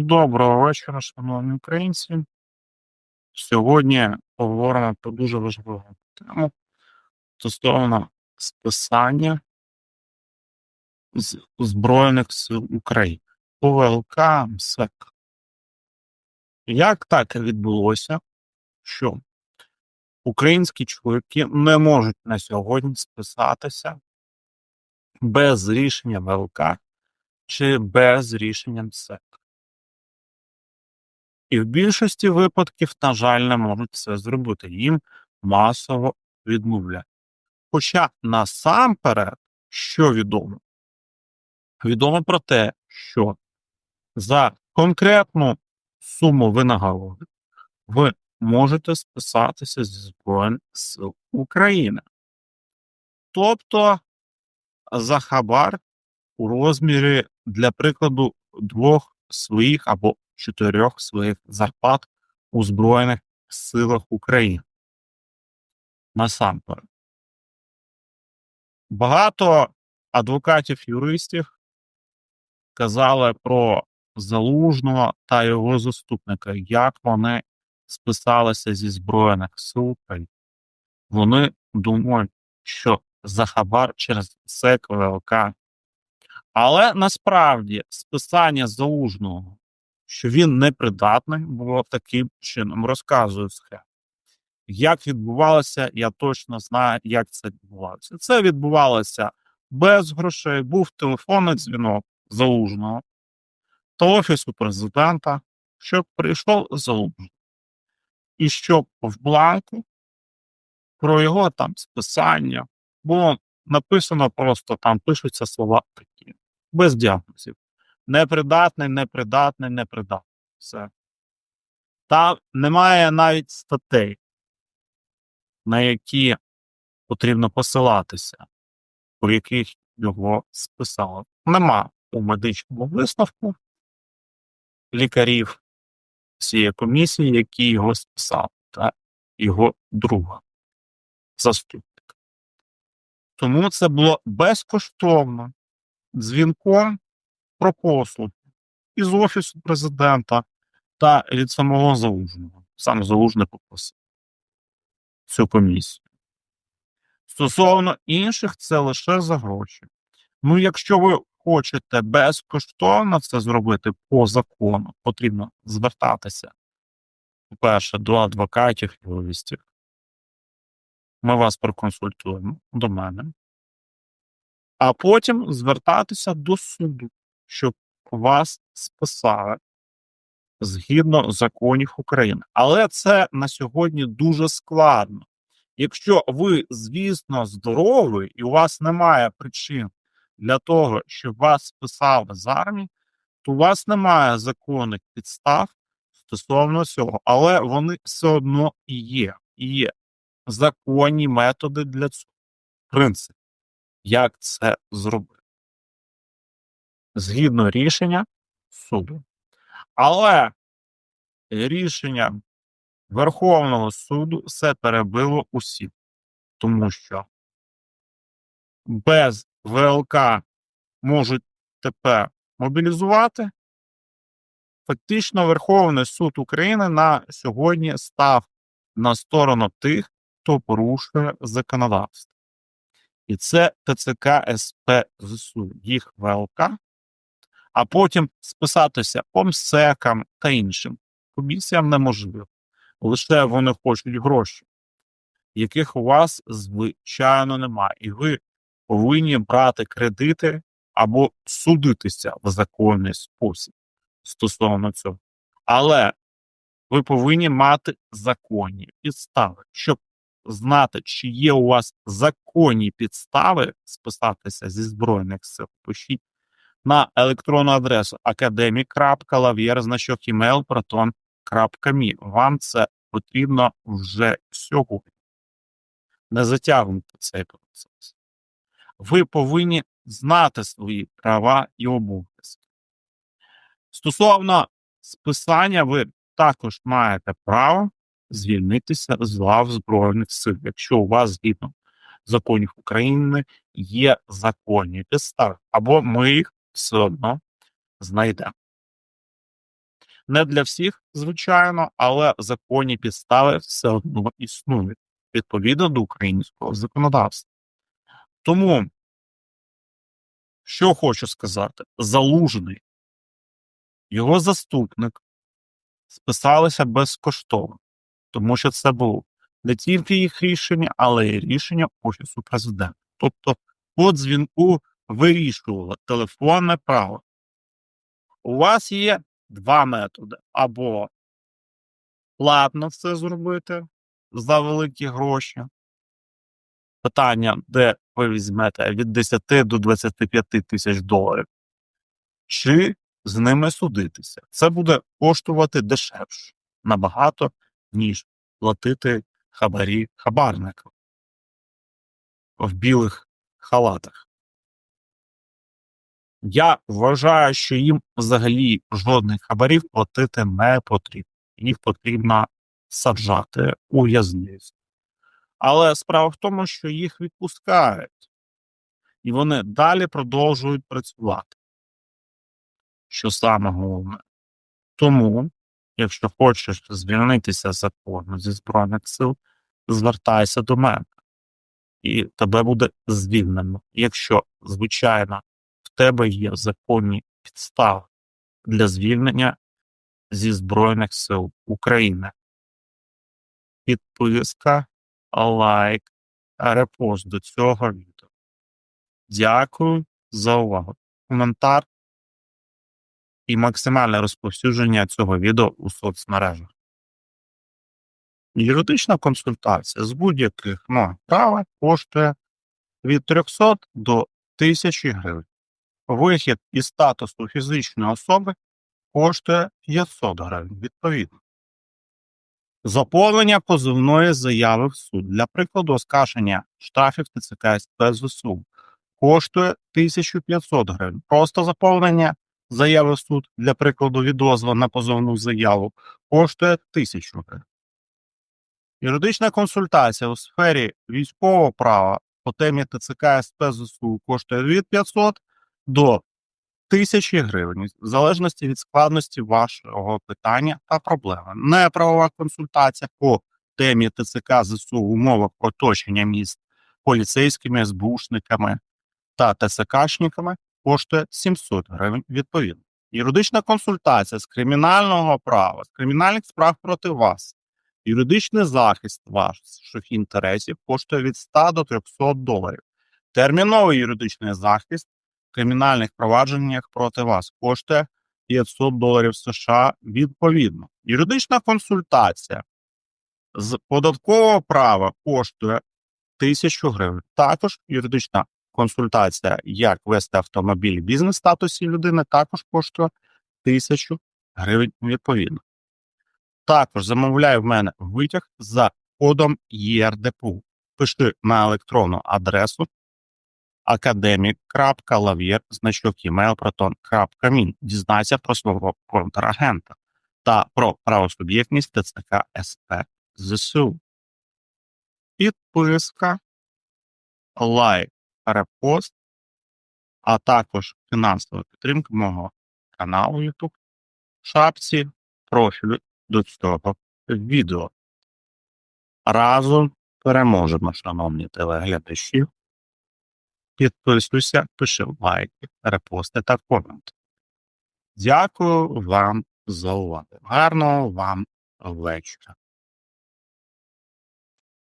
Доброго вечора, шановні українці. Сьогодні поговоримо про дуже важливу тему стосовно списання з Збройних сил України. ОВЛК МСЕК. Як так відбулося, що українські чоловіки не можуть на сьогодні списатися без рішення ВЛК чи без рішення МСЕК? І в більшості випадків, на жаль, не можуть це зробити. Їм масово відмовляють. Хоча насамперед, що відомо? Відомо про те, що за конкретну суму винагороди ви можете списатися зі Збройних сил України. Тобто за хабар у розмірі, для прикладу, двох своїх або чотирьох своїх зарплат у Збройних силах України. Насамперед. Багато адвокатів-юристів казали про Залужного та його заступника, як вони списалися зі Збройних сил України. Вони думають, що за хабар через СЕК ВЛК. Але насправді списання залужного що він непридатний, було таким чином розказую схему. Як відбувалося, я точно знаю, як це відбувалося. Це відбувалося без грошей. Був телефонний дзвінок залужного та офісу президента, щоб прийшов залужний. І щоб в бланку про його там списання було написано просто там пишуться слова такі, без діагнозів. Непридатний, непридатний, непридатний. Все. Там немає навіть статей, на які потрібно посилатися, у яких його списали. Нема у медичному висновку лікарів цієї комісії, які його списали, та його друга заступника. Тому це було безкоштовно дзвінком про послуги із Офісу президента та від самого Залужного. Сам Залужний попросив цю комісію. Стосовно інших, це лише за гроші. Ну, якщо ви хочете безкоштовно це зробити по закону, потрібно звертатися, по-перше, до адвокатів і юристів. Ми вас проконсультуємо до мене, а потім звертатися до суду щоб вас списали згідно законів України. Але це на сьогодні дуже складно. Якщо ви, звісно, здорові і у вас немає причин для того, щоб вас списали з армії, то у вас немає законних підстав стосовно цього, але вони все одно і є. І є законні методи для цього. Принцип, як це зробити згідно рішення суду. Але рішення Верховного суду все перебило усі, тому що без ВЛК можуть тепер мобілізувати. Фактично, Верховний суд України на сьогодні став на сторону тих, хто порушує законодавство. І це ТЦК СП ЗСУ, їх ВЛК а потім списатися помсекам та іншим комісіям неможливо. Лише вони хочуть гроші, яких у вас, звичайно, немає. І ви повинні брати кредити або судитися в законний спосіб стосовно цього. Але ви повинні мати законні підстави, щоб знати, чи є у вас законні підстави списатися зі Збройних сил. Пишіть на електронну адресу academic.lavier, значок email Вам це потрібно вже сьогодні. Не затягуйте цей процес. Ви повинні знати свої права і обов'язки. Стосовно списання, ви також маєте право звільнитися з лав Збройних сил, якщо у вас згідно законів України є законні підстави, або ми їх все одно знайде. Не для всіх, звичайно, але законні підстави все одно існують відповідно до українського законодавства. Тому, що хочу сказати, залужний, його заступник списалися безкоштовно, тому що це було не тільки їх рішення, але й рішення Офісу президента. Тобто, по дзвінку вирішувало телефонне право. У вас є два методи: або платно це зробити за великі гроші. Питання, де ви візьмете від 10 до 25 тисяч доларів, чи з ними судитися. Це буде коштувати дешевше набагато, ніж платити хабарі хабарникам в білих халатах. Я вважаю, що їм взагалі жодних хабарів платити не потрібно. Їх потрібно саджати у в'язницю. Але справа в тому, що їх відпускають, і вони далі продовжують працювати. Що саме головне. Тому, якщо хочеш звільнитися законно зі Збройних сил, звертайся до мене, і тебе буде звільнено. Якщо, звичайно, тебе є законні підстави для звільнення зі Збройних сил України. Підписка, лайк, репост до цього відео. Дякую за увагу. Коментар і максимальне розповсюдження цього відео у соцмережах. Юридична консультація з будь-яких норм права коштує від 300 до 1000 гривень. Вихід із статусу фізичної особи коштує 500 гривень відповідно. Заповнення позовної заяви в суд для прикладу оскарження штрафів ТЦК СП ЗСУ коштує 1500 гривень. Просто заповнення заяви в суд для прикладу відозва на позовну заяву коштує 1000 гривень. Юридична консультація у сфері військового права по темі ТЦК СП ЗСУ коштує від 500 до 1000 гривень, в залежності від складності вашого питання та проблеми. Неправова консультація по темі ТЦК ЗСУ в умовах оточення міст поліцейськими, СБУшниками та ТЦКшниками коштує 700 гривень відповідно. Юридична консультація з кримінального права, з кримінальних справ проти вас, юридичний захист ваших інтересів коштує від 100 до 300 доларів. Терміновий юридичний захист кримінальних провадженнях проти вас коштує 500 доларів США відповідно. Юридична консультація з податкового права коштує 1000 гривень. Також юридична консультація, як вести автомобіль в бізнес-статусі людини, також коштує 1000 гривень відповідно. Також замовляй в мене витяг за кодом ЄРДПУ. Пиши на електронну адресу academic.lavier, значок proton.me. Дізнайся про свого контрагента та про правосуб'єктність ТЦК СП ЗСУ. Підписка, лайк, репост, а також фінансова підтримка мого каналу YouTube шапці профілю до цього відео. Разом переможемо, шановні телеглядачі. Підписуйся, пиши лайки, репости та коменти. Дякую вам за увагу. Гарного вам вечора.